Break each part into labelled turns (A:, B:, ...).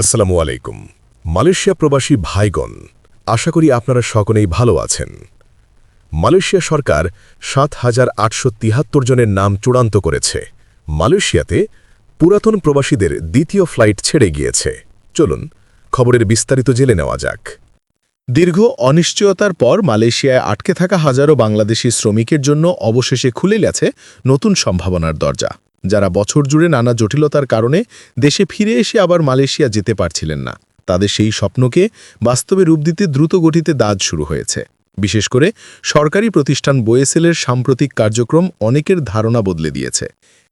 A: আসসালামু আলাইকুম। মালয়েশিয়া প্রবাসী ভাইগণ, আশা করি আপনারা সকলেই ভালো আছেন। মালয়েশিয়া সরকার সাত হাজার আটশো জনের নাম চূড়ান্ত করেছে। মালয়েশিয়াতে পুরাতন প্রবাসীদের দ্বিতীয় ফ্লাইট ছেড়ে গিয়েছে। চলুন, খবরের বিস্তারিত জেলে নেওয়া যাক।
B: দীর্ঘ অনিশ্চয়তার পর মালয়েশিয়ায় আটকে থাকা হাজারো বাংলাদেশি শ্রমিকের জন্য অবশেষে খুলে গেছে নতুন সম্ভাবনার দরজা। যারা বছর জুড়ে নানা জটিলতার কারণে দেশে ফিরে এসে আবার মালয়েশিয়া যেতে পারছিলেন না। তাদের সেই স্বপ্নকে বাস্তবে রূপ দিতে দ্রুত গতিতে দাজ শুরু হয়েছে। বিশেষ করে সরকারি প্রতিষ্ঠান বোয়েসেলের সাম্প্রতিক কার্যক্রম অনেকের ধারণা বদলে দিয়েছে।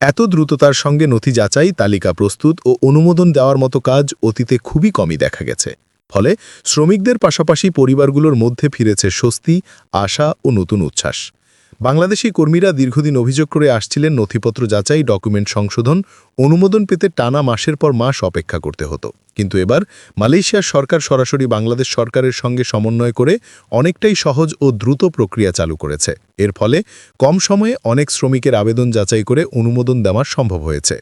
B: এত দ্রুততার সঙ্গে নথি যাচাই, তালিকা প্রস্তুত ও অনুমোদন দেওয়ার মতো কাজ অতীতে খুবই কমই দেখা গেছে। ফলে শ্রমিকদের পাশাপাশি পরিবারগুলোর মধ্যে ফিরেছে স্বস্তি, আশা ও নতুন উচ্ছ্বাস। বাংলাদেশি কর্মীরা দীর্ঘদিন অভিযোগ করে আসছিলেন নথিপত্র যাচাই, ডকুমেন্ট সংশোধন, অনুমোদন পেতে টানা মাসের পর মাস অপেক্ষা করতে হতো। কিন্তু এবার মালয়েশিয়ার সরকার সরাসরি বাংলাদেশ সরকারের সঙ্গে সমন্বয় করে অনেকটাই সহজ ও দ্রুত প্রক্রিয়া চালু করেছে। এর ফলে কম সময়ে অনেক শ্রমিকের আবেদন যাচাই করে অনুমোদন দেওয়া সম্ভব হয়েছে।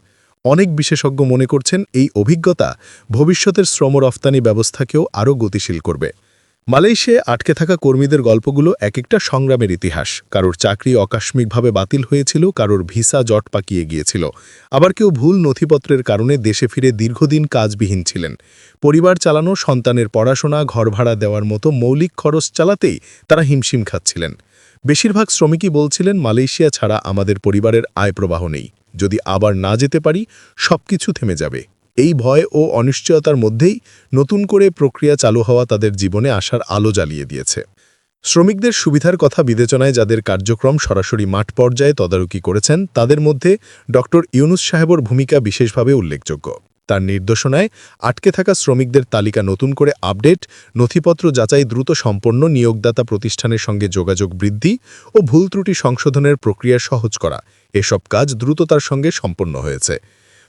B: অনেক বিশেষজ্ঞ মনে করছেন এই অভিজ্ঞতা ভবিষ্যতের শ্রম রফতানি ব্যবস্থাকেও আরও গতিশীল করবে। মালয়েশিয়ায় আটকে থাকা কর্মীদের গল্পগুলো এক একটা সংগ্রামের ইতিহাস। কারোর চাকরি আকস্মিকভাবে বাতিল হয়েছিল, কারোর ভিসা জট পাকিয়ে গিয়েছিল। আবার কেউ ভুল নথিপত্রের কারণে দেশে ফিরে দীর্ঘদিন কাজবিহীন ছিলেন। পরিবার চালানো, সন্তানের পড়াশোনা ঘর ভাড়া দেওয়ার মতো মৌলিক খরচ চালাতেই তারা হিমশিম খাচ্ছিলেন। বেশিরভাগ শ্রমিকই বলছিলেন, মালয়েশিয়া ছাড়া আমাদের পরিবারের আয় প্রবাহ নেই। যদি আবার না যেতে পারি, সবকিছু থেমে যাবে। এই ভয় ও অনিশ্চয়তার মধ্যেই নতুন করে প্রক্রিয়া চালু হওয়া তাদের জীবনে আসার আলো জ্বালিয়ে দিয়েছে। শ্রমিকদের সুবিধার কথা বিবেচনায় যাদের কার্যক্রম সরাসরি মাঠ পর্যায়ে তদারকি করেছেন, তাদের মধ্যে ড. ইউনুস সাহেবর ভূমিকা বিশেষভাবে উল্লেখযোগ্য। তার নির্দেশনায় আটকে থাকা শ্রমিকদের তালিকা নতুন করে আপডেট, নথিপত্র যাচাই দ্রুত সম্পন্ন, নিয়োগদাতা প্রতিষ্ঠানের সঙ্গে যোগাযোগ বৃদ্ধি ও ভুল ত্রুটি সংশোধনের প্রক্রিয়া সহজ করা। এসব কাজ দ্রুততার সঙ্গে সম্পন্ন হয়েছে।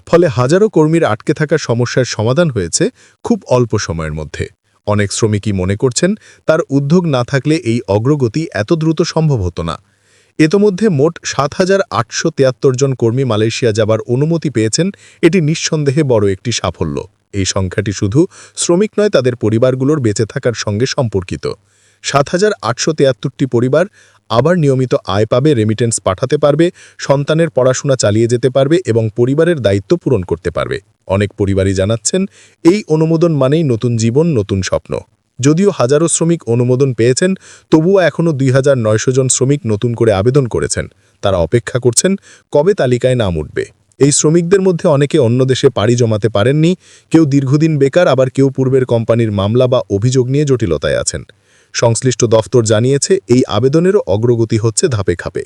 B: ফলে হাজারো কর্মীর আটকে থাকা সমস্যার সমাধান হয়েছে খুব অল্প সময়ের মধ্যে। অনেক শ্রমিকই মনে করছেন তার উদ্যোগ না থাকলে এই অগ্রগতি এত দ্রুত সম্ভব হতো না। এতমধ্যে মোট সাত হাজার আটশো তিয়াত্তর জন কর্মী মালয়েশিয়া যাবার অনুমতি পেয়েছেন এটি নিঃসন্দেহে বড় একটি সাফল্য। এই সংখ্যাটি শুধু শ্রমিক নয়, তাদের পরিবারগুলোর বেঁচে থাকার সঙ্গে সম্পর্কিত। সাত হাজার আটশো তিয়াত্তরটি পরিবার আবার নিয়মিত আয় পাবে রেমিটেন্স পাঠাতে পারবে, সন্তানের পড়াশোনা চালিয়ে যেতে পারবে এবং পরিবারের দায়িত্ব পূরণ করতে পারবে। অনেক পরিবারই জানাচ্ছেন, এই অনুমোদন মানেই নতুন জীবন, নতুন স্বপ্ন। যদিও হাজারো শ্রমিক অনুমোদন পেয়েছেন, তবুও এখনও দুই হাজার নয়শো জন শ্রমিক নতুন করে আবেদন করেছেন। তারা অপেক্ষা করছেন, কবে তালিকায় নাম উঠবে। এই শ্রমিকদের মধ্যে অনেকে অন্য দেশে পাড়ি জমাতে পারেননি, কেউ দীর্ঘদিন বেকার, আবার কেউ পূর্বের কোম্পানির মামলা বা অভিযোগ নিয়ে জটিলতায় আছেন। সংশ্লিষ্ট দফতর জানিয়েছে, এই আবেদনেরও অগ্রগতি হচ্ছে ধাপে খাপে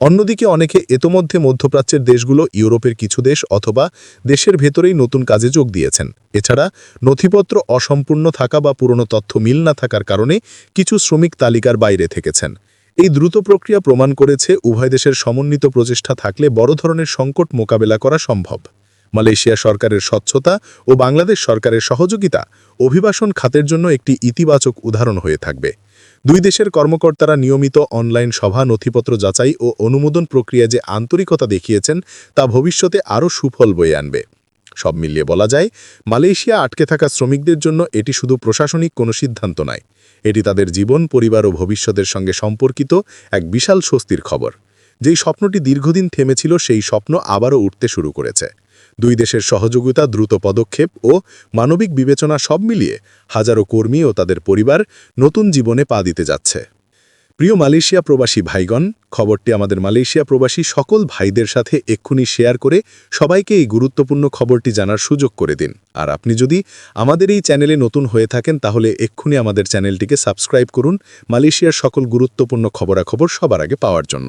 B: অন্যদিকে অনেকে এতোমধ্যে মধ্যপ্রাচ্যের দেশগুলো, ইউরোপের কিছু দেশ অথবা দেশের ভেতরেই নতুন কাজে যোগ দিয়েছেন। এছাড়া নথিপত্র অসম্পূর্ণ থাকা বা পুরনো তথ্য মিল না থাকার কারণে কিছু শ্রমিক তালিকার বাইরে থেকেছেন। এই দ্রুত প্রক্রিয়া প্রমাণ করেছে, উভয় দেশের সমন্বিত প্রচেষ্টা থাকলে বড় ধরনের সংকট মোকাবেলা করা সম্ভব। মালয়েশিয়া সরকারের স্বচ্ছতা ও বাংলাদেশ সরকারের সহযোগিতা অভিবাসন খাতের জন্য একটি ইতিবাচক উদাহরণ হয়ে থাকবে। দুই দেশের কর্মকর্তারা নিয়মিত অনলাইন সভা, নথিপত্র যাচাই ও অনুমোদন প্রক্রিয়া যে আন্তরিকতা দেখিয়েছেন, তা ভবিষ্যতে আরও সুফল বয়ে আনবে। সব মিলিয়ে বলা যায়, মালয়েশিয়া আটকে থাকা শ্রমিকদের জন্য এটি শুধু প্রশাসনিক কোনো সিদ্ধান্ত নয়। এটি তাদের জীবন, পরিবার ও ভবিষ্যতের সঙ্গে সম্পর্কিত এক বিশাল স্বস্তির খবর। যেই স্বপ্নটি দীর্ঘদিন থেমেছিল, সেই স্বপ্ন আবারও উঠতে শুরু করেছে। দুই দেশের সহযোগিতা, দ্রুত পদক্ষেপ ও মানবিক বিবেচনা সব মিলিয়ে হাজারো কর্মী ও তাদের পরিবার নতুন জীবনে পা দিতে যাচ্ছে। প্রিয় মালয়েশিয়া প্রবাসী ভাইগণ, খবরটি আমাদের মালয়েশিয়া প্রবাসী সকল ভাইদের সাথে এক্ষুনি শেয়ার করে সবাইকে এই গুরুত্বপূর্ণ খবরটি জানার সুযোগ করে দিন। আর আপনি যদি আমাদের এই চ্যানেলে নতুন হয়ে থাকেন, তাহলে এক্ষুনি আমাদের চ্যানেলটিকে সাবস্ক্রাইব করুন মালয়েশিয়ার সকল গুরুত্বপূর্ণ খবরাখবর সবার আগে পাওয়ার জন্য।